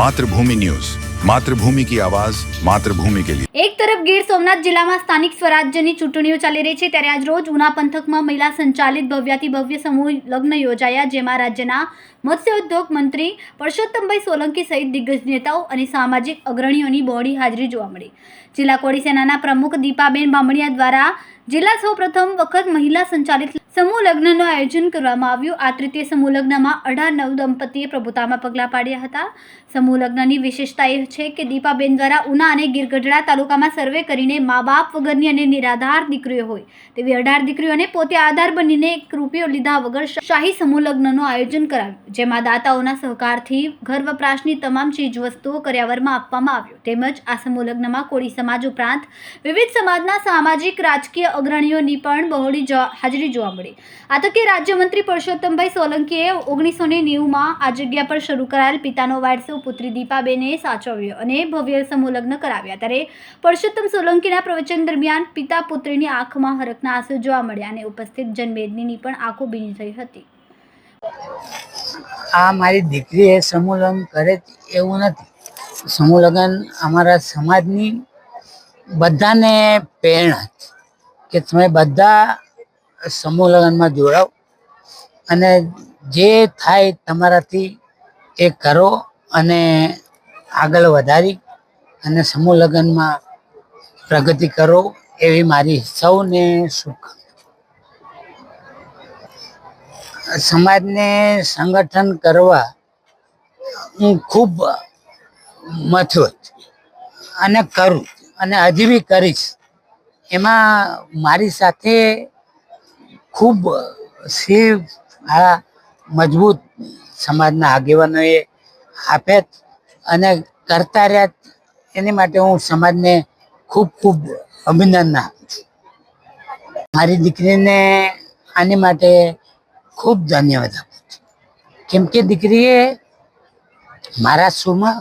Mathrubhumi news. Mathrubhumi કી આવાજ, માતૃભૂમિ કે લીએ એક તરફ ગીર સોમનાથ જિલ્લામાં સ્થાનિક સ્વરાજ્યની ચૂંટણીઓ ચાલી રહી છે, ત્યારે આજ રોજ ઉના પંથકમાં મહિલા સંચાલિત ભવ્યાતિ ભવ્ય સમૂહ લગ્ન યોજાયા, જેમાં રાજ્યના મત્સ્ય ઉદ્યોગ મંત્રી પરસોત્તમભાઈ સોલંકી સહિત દિગ્ગજ નેતાઓ અને સામાજિક અગ્રણીઓની બહોળી હાજરી જોવા મળી. જિલ્લા કોળી સેનાના પ્રમુખ દીપાબેન બામણિયા દ્વારા જિલ્લા સૌપ્રથમ વખત મહિલા સંચાલિત સમૂહ લગ્નનું આયોજન કરવામાં આવ્યું. આ તૃતીય સમૂહ લગ્નમાં અઢાર નવ દંપતીએ પ્રભુતામાં પગલાં પાડ્યા હતા. સમૂહ લગ્નની વિશેષતા એ છે કે દીપાબેન દ્વારા ઉના અને ગીરગઢડા તાલુકામાં સર્વે કરીને મા બાપ વગરની અને નિરાધાર દીકરીઓ હોય. તેવી અઢાર દીકરીઓને પોતે આધાર બનીને એક રૂપિયો લીધા વગર શાહી સમૂહ લગ્નનું આયોજન કરાવ્યું, જેમાં દાતાઓના સહકારથી ઘર વપરાશની તમામ ચીજવસ્તુઓ કર્યાવરમાં આપવામાં આવ્યું. તેમજ આ સમૂહ લગ્નમાં કોળી સમાજ ઉપરાંત વિવિધ સમાજના સામાજિક, રાજકીય અગ્રણીઓની પણ બહોળી હાજરી જોવા મળી. આ તકે રાજ્યમંત્રી પરસોત્તમભાઈ સોલંકીએ ઓગણીસો ને નેવુંમાં આ જગ્યા પર શરૂ કરાયેલ પિતાનો વારસો પુત્રી દીપાબેને સાચવ્યો અને ભવ્ય સમૂહ લગ્ન કરાવ્યા. ત્યારે પરસોત્તમ સોલંકીના પ્રવચન દરમિયાન પિતા પુત્રીની આંખમાં હરકના આંસુ જોવા મળ્યા અને ઉપસ્થિત જનમેદનીની પણ આંખો ભીની થઈ હતી. આ મારી દીકરી એ સમૂહ કરે એવું નથી. સમૂહ અમારા સમાજની બધાને પ્રેરણા કે તમે બધા સમૂહ લગ્નમાં જોડાવ. અને જે થાય તમારાથી એ કરો અને આગળ વધારી અને સમૂહ લગ્નમાં પ્રગતિ કરો એવી મારી સૌને સુખ સમાજને સંગઠન કરવા હું ખૂબ મથું અને કરું અને હજી બી કરીશ. એમાં મારી સાથે ખૂબ શિવ આ મજબૂત સમાજના આગેવાનોએ આપ્યા અને કરતા રહ્યા. એની માટે હું સમાજને ખૂબ ખૂબ અભિનંદન આપું છું. મારી દીકરીને આની માટે ખૂબ ધન્યવાદ આપું છું. કેમ કે દીકરીએ મારા સુમાં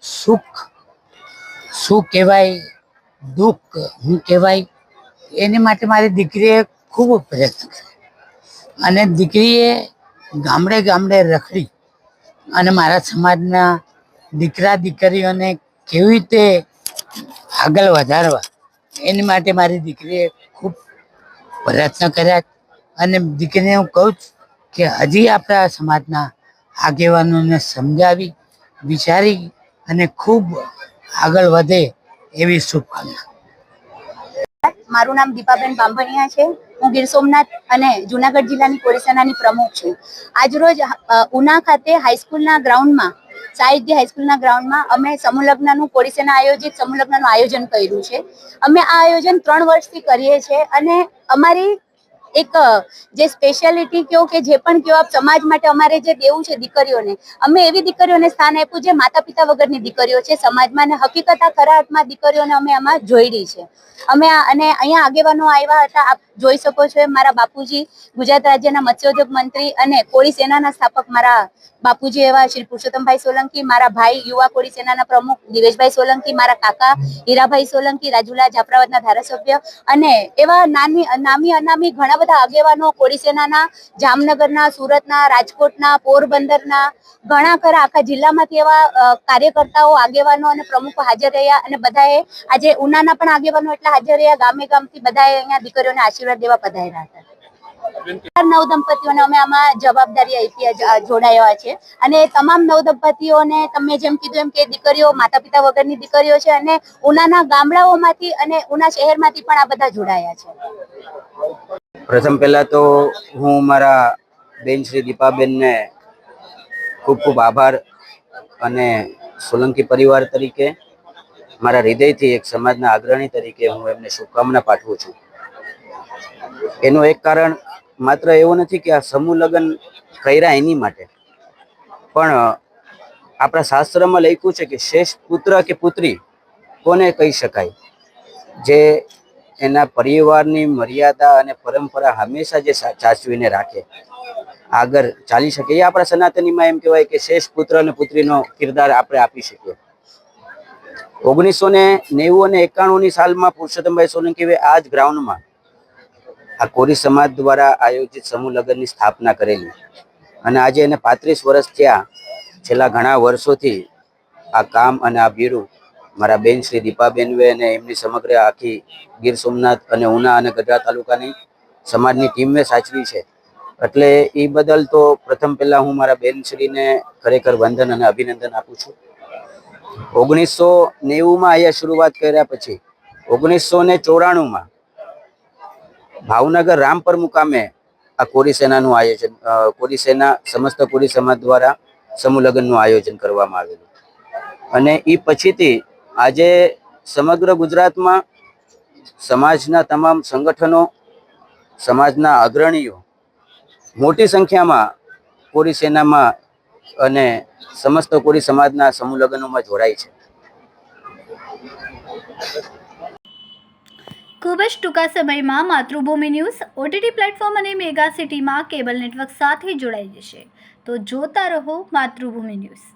સુખ, શું કહેવાય? દુઃખ હું કહેવાય? એની માટે મારી દીકરીએ ખૂબ પ્રયત્ન કર્યો અને દીકરીએ ગામડે ગામડે રખડી અને મારા સમાજના દીકરા દીકરીઓને કેવી રીતે આગળ વધારવા, એની માટે મારી દીકરીએ ખૂબ પ્રયત્ન કર્યા અને દીકરીને હું કહું છું કે હજી આપણા સમાજના આગેવાનોને સમજાવી, વિચારી અને ખૂબ આગળ વધે એવી શુભકામના. મારું નામ દીપાબેન બાંભણિયા છે. હું ગીર સોમનાથ અને જુનાગઢ જિલ્લાની કોરીસેનાની પ્રમુખ છું. આજરોજ ઉના ખાતે હાઈસ્કૂલના ગ્રાઉન્ડમાં, સાહિત્ય હાઈસ્કૂલના ગ્રાઉન્ડમાં અમે સમૂહલગ્નનું કોરીસેના આયોજિત સમૂહલગ્નનું આયોજન કર્યું છે. અમે આ આયોજન ત્રણ વર્ષથી કરીએ છીએ અને અમારી એક જે સ્પેશિયાલિટી કહો કે જે પણ કહો આપ સમાજ માટે અમારે જે દેવું છે દીકરીઓને, અમે એવી દીકરીઓને સ્થાન આપ્યું જે માતા પિતા વગરની દીકરીઓ છે સમાજમાં અને હકીકત આ ખરા અર્થમાં દીકરીઓને અમે આમાં જોઈડી છે. અમે અને અહીંયા આગેવાનો આવ્યા હતા, આપ જોઈ શકો છો મારા બાપુજી, ગુજરાત રાજ્યના મત્સ્યોદ્યોગ મંત્રી અને કોળી સેનાના સ્થાપક મારા બાપુજી એવા શ્રી પુરુષોત્તમભાઈ સોલંકી, મારા ભાઈ યુવા કોળી સેનાના પ્રમુખ દિવેશભાઈ સોલંકી, મારા કાકા હીરાભાઈ સોલંકી, રાજુલા જાફરાબાદના ધારાસભ્ય અને એવા નાની, નામી અનામી ઘણા બધા આગેવાનો કોળી સેનાના જામનગરના, સુરતના, રાજકોટના, પોરબંદરના, ઘણા ખરા આખા જિલ્લામાંથી એવા કાર્યકર્તાઓ, આગેવાનો અને પ્રમુખો હાજર રહ્યા અને બધાએ આજે ઉનાના પણ આગેવાનો એટલા હાજર રહ્યા. ગામે ગામથી બધાએ અહીંયા દીકરીઓને આશીર્વાદ દેવા પધાર્યા હતા. નવ દંપતીઓને અમે આમાં જવાબદારી આપી જોડાયા છે. અને તમામ નવ દંપતીઓને તમે જેમ કીધું એમ કે દીકરીઓ માતા પિતા વગરની દીકરીઓ છે અને ઉનાના ગામડાઓમાંથી અને ઉના શહેરમાંથી પણ આ બધા જોડાયા છે. પ્રથમ પહેલા તો હું મારા બેન શ્રી દીપાબેનને ખૂબ ખૂબ આભાર અને સોલંકી પરિવાર તરીકે, મારા હૃદયથી એક સમાજના અગ્રણી તરીકે હું એમને શુભકામના પાઠવું છું. એનું એક કારણ માત્ર એવું નથી કે આ સમૂહ લગ્ન કર્યા એની માટે, પણ આપણા શાસ્ત્રમાં લખ્યું છે કે શ્રેષ્ઠ પુત્ર કે પુત્રી કોને કહી શકાય? જે એના પરિવારની મર્યાદા અને પરંપરા હંમેશા જે સાચવીને રાખે. આગળ ચાલી શકે. એ આપણા સનાતનીમાં એમ કહેવાય કે શ્રેષ્ઠ પુત્ર અને પુત્રીનો કિરદાર આપણે આપી શકીએ. ઓગણીસો ને નેવું અને એકાણું ની સાલમાં પુરુષોત્તમભાઈ સોલંકીએ આ જ ગ્રાઉન્ડમાં આ કોરી સમાજ દ્વારા આયોજિત સમૂહ લગ્નની સ્થાપના કરેલી. અને આજે એને પાંત્રીસ વર્ષ થયા. છેલ્લા ઘણા વર્ષોથી આ કામ અને આ બીડું મારા બેન શ્રી દીપાબેન વે અને એમની સમગ્ર આખી ગીર સોમનાથ અને ઉના અને ગઢડા તાલુકાની સમાજની ટીમે સાચવી છે. એટલે એ બદલ તો પ્રથમ પહેલા હું મારા બેન શ્રીને ખરેખર વંદન અને અભિનંદન આપું છું. ઓગણીસો નેવુંમાં અહીંયા શરૂઆત કર્યા પછી, ઓગણીસો ને ચોરાણુંમાં ભાવનગર રામપર મુકામે આ કોરી સેનાનું આયોજન કોરી સેના, સમસ્ત કોરી સમાજ દ્વારા સમૂહ લગ્નનું આયોજન કરવામાં આવેલું. અને એ પછીથી આજે સમગ્ર ગુજરાતમાં સમાજના તમામ સંગઠનો, સમાજના અગ્રણીઓ મોટી સંખ્યામાં કોરી સેનામાં અને સમસ્ત કોરી સમાજના સમૂહ જોડાય છે. ખૂબ જ ટૂંકા સમયમાં માતૃભૂમિ ન્યૂઝ, ઓટીટી પ્લેટફોર્મ અને મેગા સિટીમાં કેબલ નેટવર્ક સાથે જોડાઈ જશે. તો જોતા રહો માતૃભૂમિ ન્યૂઝ.